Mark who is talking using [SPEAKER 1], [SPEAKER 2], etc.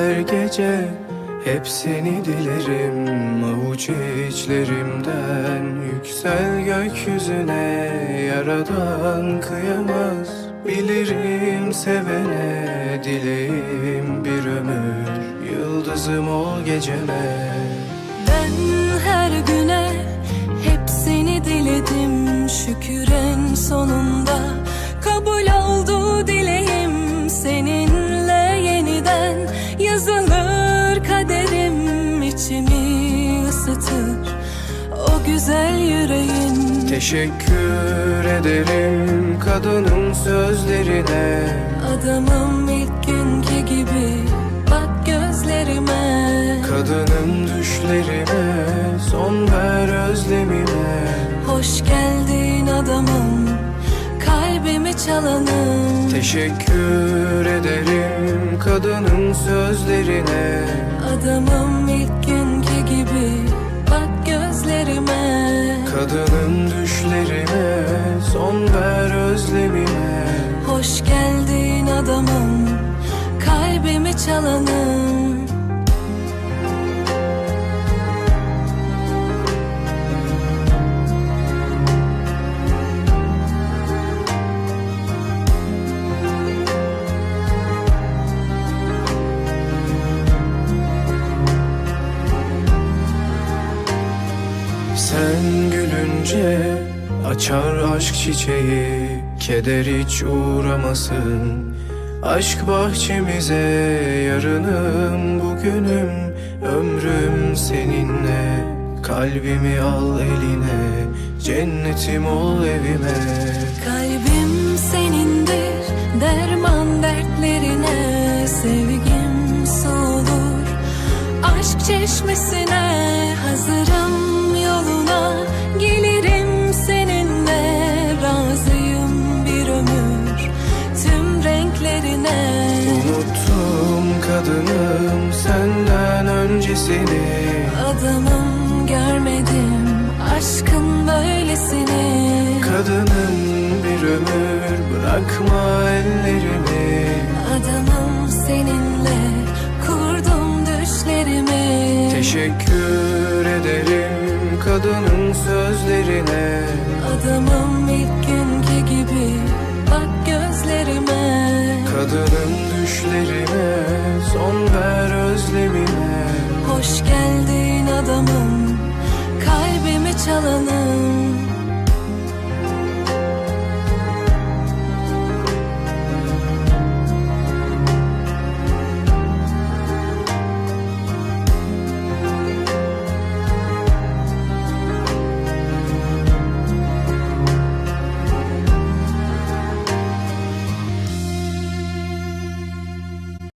[SPEAKER 1] Her gece hep seni dilerim Avuç içlerimden. Yüksel gökyüzüne Yaradan kıyamaz. Bilirim sevene Dileğim bir ömür. Yıldızım ol geceme
[SPEAKER 2] Ben her güne ısıtır o güzel yüreğin.
[SPEAKER 1] Teşekkür ederim kadının sözlerine.
[SPEAKER 2] Adamım ilk günkü gibi bak gözlerime.
[SPEAKER 1] Kadının düşlerine son ver özlemime
[SPEAKER 2] Hoş geldin adamım kalbimi çalanım.
[SPEAKER 1] Teşekkür ederim kadının sözlerine.
[SPEAKER 2] Adamım
[SPEAKER 1] Kadının düşlerine son ver özlemime
[SPEAKER 2] Hoş geldin adamım kalbimi çalanım.
[SPEAKER 1] Sen gülünce açar aşk çiçeği Keder hiç uğramasın. Aşk bahçemize yarınım bugünüm. Ömrüm seninle Kalbimi al eline. Cennetim ol evime.
[SPEAKER 2] Kalbim senindir derman dertlerine. Sevgim olur aşk çeşmesine Hazırım
[SPEAKER 1] kadınım senden öncesini.
[SPEAKER 2] Adamım görmedim aşkın böylesini.
[SPEAKER 1] Kadının bir ömür bırakma ellerimi
[SPEAKER 2] Adamım seninle kurdum düşlerimi.
[SPEAKER 1] Teşekkür ederim kadının sözlerine.
[SPEAKER 2] Adamım ilk günkü gibi bak gözlerime.
[SPEAKER 1] Kadının düşlerine. son ver özlemime
[SPEAKER 2] Hoş geldin adamım kalbimi çalanım